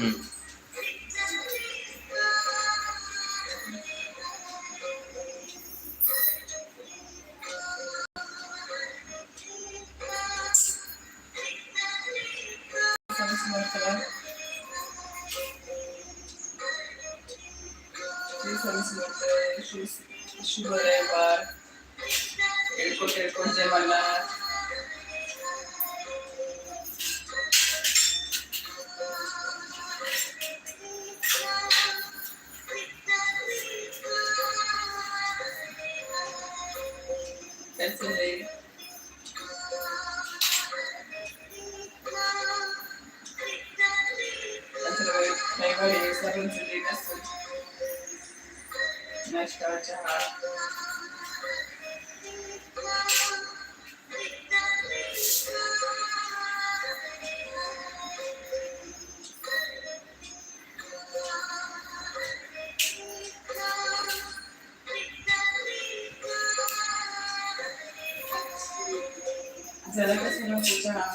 음. చూసి చూసి చూసి చూసి చూసి చూసి చూసి talaga silang puta ha.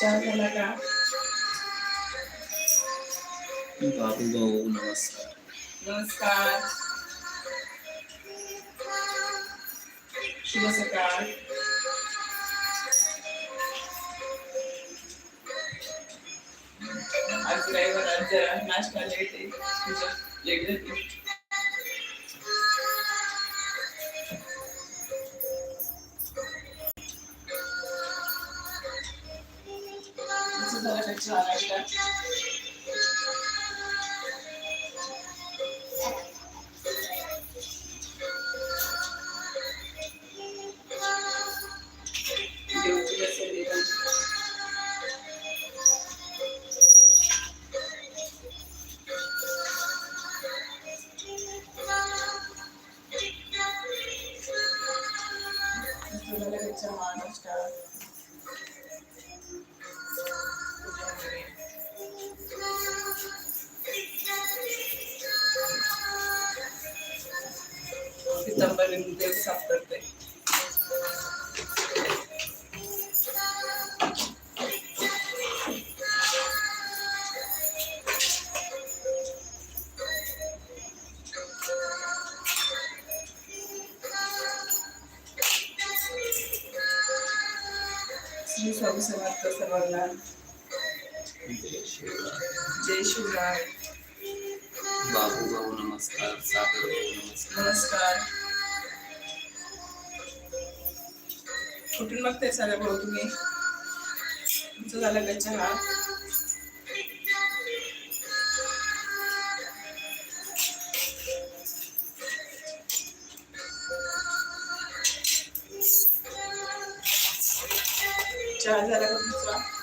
Siya talaga. I've driven the national lady. झाली तुझं झालं का चहा पितांबरी देव साफ करते. श्री स्वामी समर्थ सर्वांना जय शिवराय. बाबू भाऊ नमस्कार सागर भाऊ नमस्कार. नमस्कार. कुठून ते सारा भाऊ तुम्ही? तुमचं झालं का चहा? चहा झाला का तुमचा?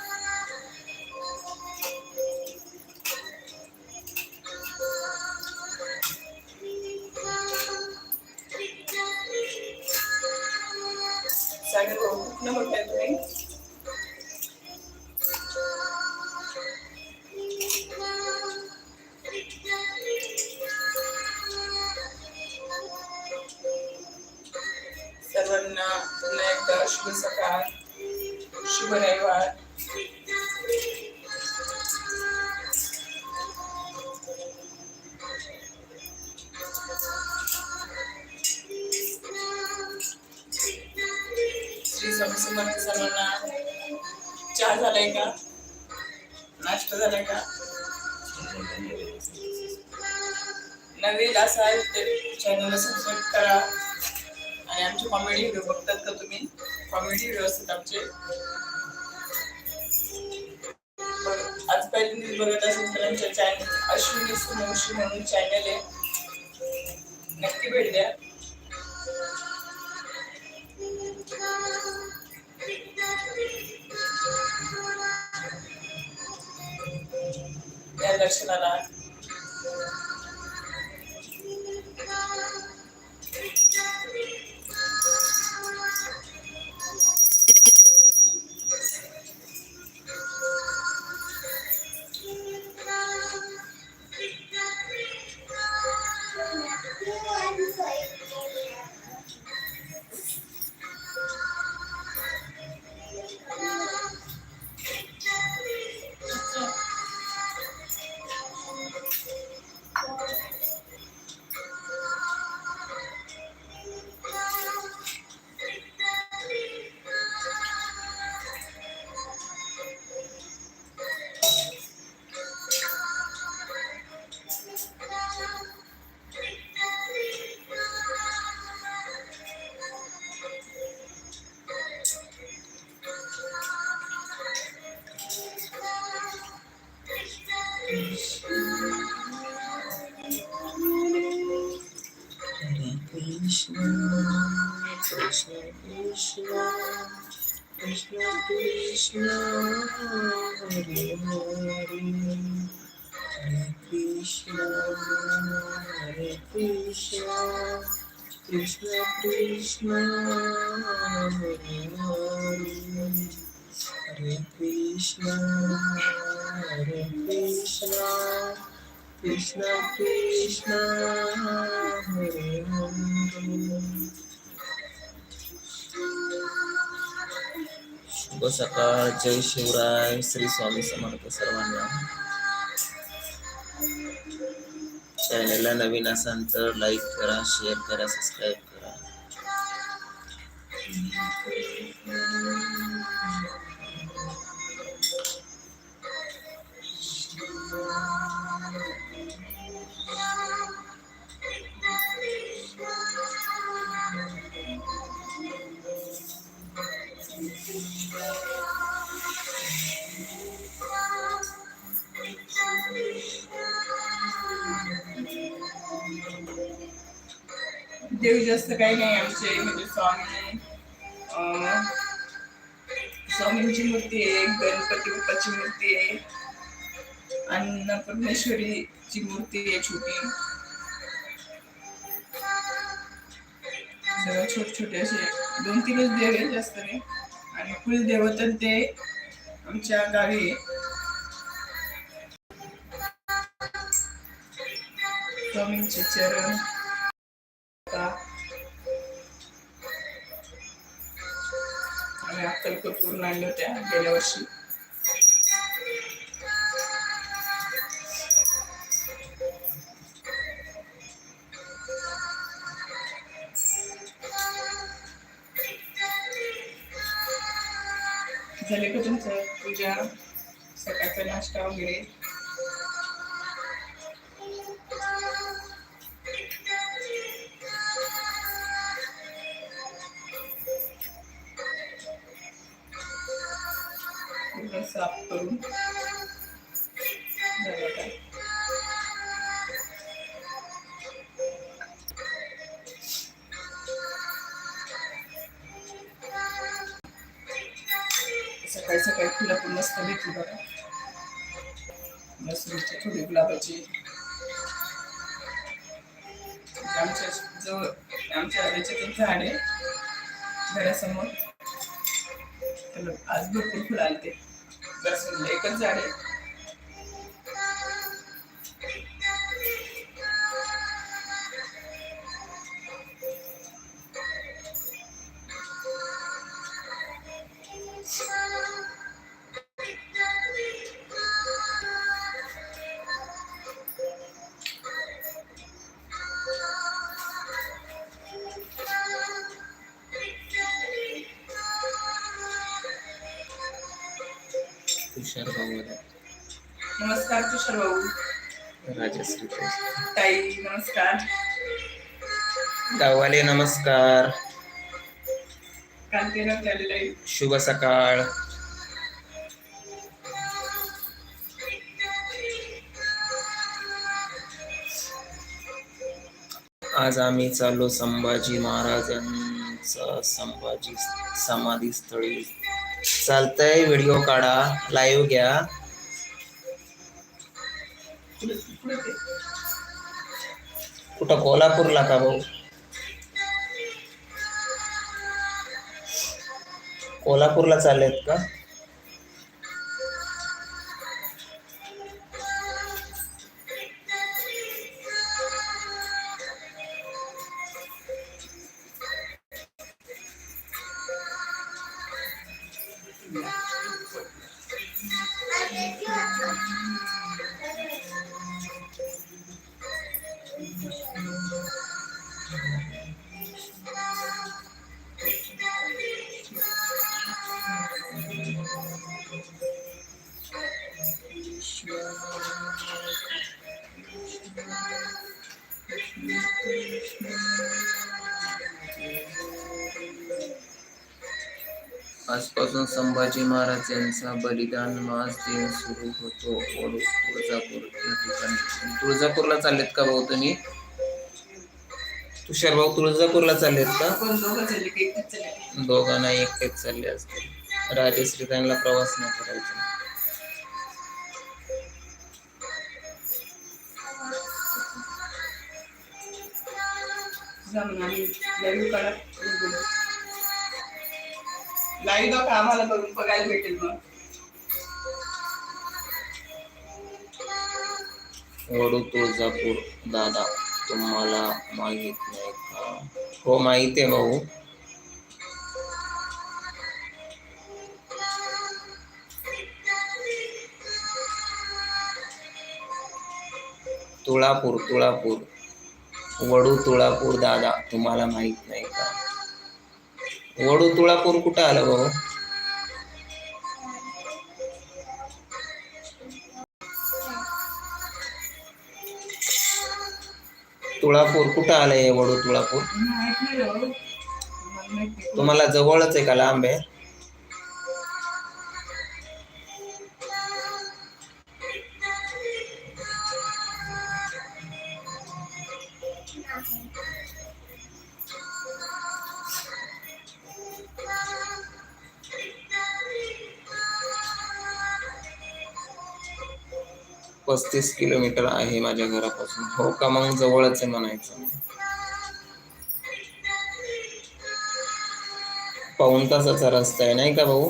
स्वामी समर्थ सर्वांना चहा झालाय का? नाश्ता झालाय का? नवीन असं आहे ते चॅनलला सबस्क्राईब करा. आणि आमचे कॉमेडी व्हिडिओ बघतात का तुम्ही? कॉमेडी व्हिडिओ असतात आमचे. आज पहिले बघत असेल तर आमच्या चॅनल अश्विनी सुमोशी म्हणून चॅनल आहे. नक्की भेट द्या. election or not. Krishna, Krishna Krishna, Hare Hare, Hare Krishna, Hare Krishna, Krishna Krishna, Hare Hare. Jai Shurai Sri Swami Samartha Sarvanya. चॅनलला नवीन असाल तर लाईक करा शेअर करा सबस्क्राईब करा. देव जास्त काही नाही आमचे म्हणजे स्वामी अं, स्वामींची मूर्ती आहे गणपती बाप्पाची मूर्ती आहे अन्नपूर्णेश्वरीची मूर्ती आहे छोटी. सगळं छोटे छोटे असे. दोन तीनच देव आहे जास्त नाही. आणि कुलदेवता ते आमच्या गावी आहे. स्वामींचे चरण. का? आणि अक्कलकोट वरून आणल्या होत्या गेल्या वर्षी. झाले का तुमचं पूजा? सकाळचा नाश्ता वगैरे? पूर्ण साफ करून सकाळी सकाळी फुलं पण मस्त भेटली बघा. लसूणची थोडी गुलाबाची. आमच्या जवळ आमच्या याच्यातून झाड. आहे घरासमोर आज भरपूर फुलं आले ते लसूण एकच झाड आहे तुषार भाऊ नमस्कार तुषार भाऊ राजश्री. ताई नमस्कार. गाववाले नमस्कार. शुभ सकाळ. आज आम्ही चाललो संभाजी महाराजांचा संभाजी समाधी स्थळी चालतंय व्हिडिओ काढा लाईव्ह घ्या. कुठं कोल्हापूरला का भाऊ? कोल्हापूरला चाललेत का? आजपासून संभाजी महाराज यांचा बलिदान मास दिन सुरू होतो. तुळजापूर या ठिकाणी. तुळजापूरला चाललेत का भाऊ तुम्ही? तुषार भाऊ तुळजापूरला चाललेत का? चालले दोघांना एकटेच चालले असतील. राजेश्री त्यांना प्रवास नाही करायचा. जाऊन लाईव्ह का आम्हाला करून बघायला भेटेल मग. वडू तुळजापूर दादा तुम्हाला माहीत नाही का? हो माहीत आहे भाऊ. तुळापूर तुळापूर. वडू तुळापूर दादा तुम्हाला माहीत नाही. वडू तुळापूर कुठं आलं भाऊ? तुळापूर कुठं आलंय? वडू तुळापूर हो. तुम्हाला जवळच आहे का लांब आहे? पस्तीस किलोमीटर आहे माझ्या घरापासून. हो का? मग जवळच आहे म्हणायचं. पाऊण तासाचा रस्ता आहे नाही का भाऊ?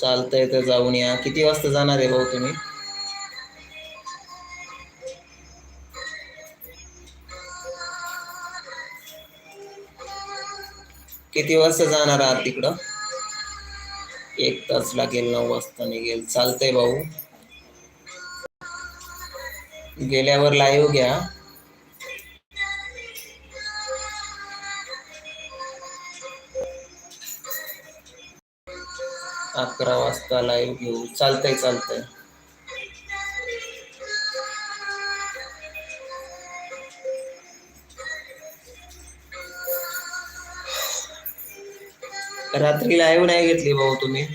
चालतंय तर जाऊन या. किती वाजता जाणार आहे भाऊ तुम्ही? किती वाजता जाणार आहात तिकडं? एक तास लागेल नऊ वाजता निघेल चालतंय भाऊ. गेल्यावर लाईव्ह घ्या. अकरा वाजता लाईव्ह घेऊ. चालतंय चालतंय. रात्री लाईव्ह नाही घेतली भाऊ तुम्ही.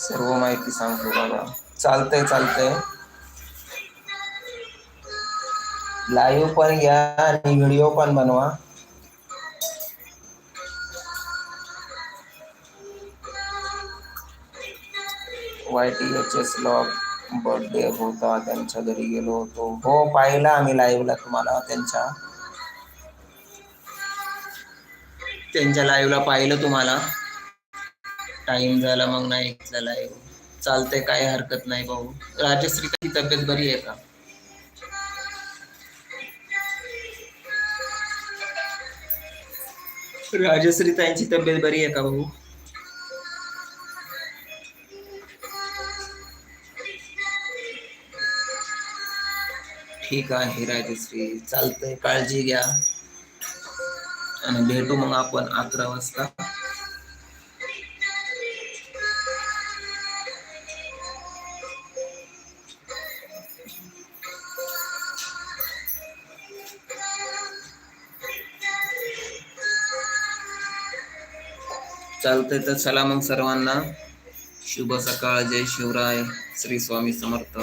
सर्व माहिती सांगतो बाबा चालतंय चालतंय. लाईव्ह पण घ्या आणि व्हिडिओ पण बनवा. Y T H S log birthday होता त्यांच्या घरी गेलो होतो. हो पाहिला आम्ही लाईव्हला तुम्हाला त्यांच्या. त्यांच्या लाईव्हला पाहिलं तुम्हाला. टाइम झाला मग नाही ऐकलं लाईव्ह चालतंय काय हरकत नाही भाऊ. राजश्री तब्येत बरी आहे का? राजश्री ताईंची तब्येत बरी आहे का भाऊ? ठीक आहे राजश्री चालतंय काळजी घ्या. आणि भेटू मग आपण अकरा वाजता. चालतंय तर चला मग सर्वांना. शुभ सकाळ जय शिवराय. श्री स्वामी समर्थ.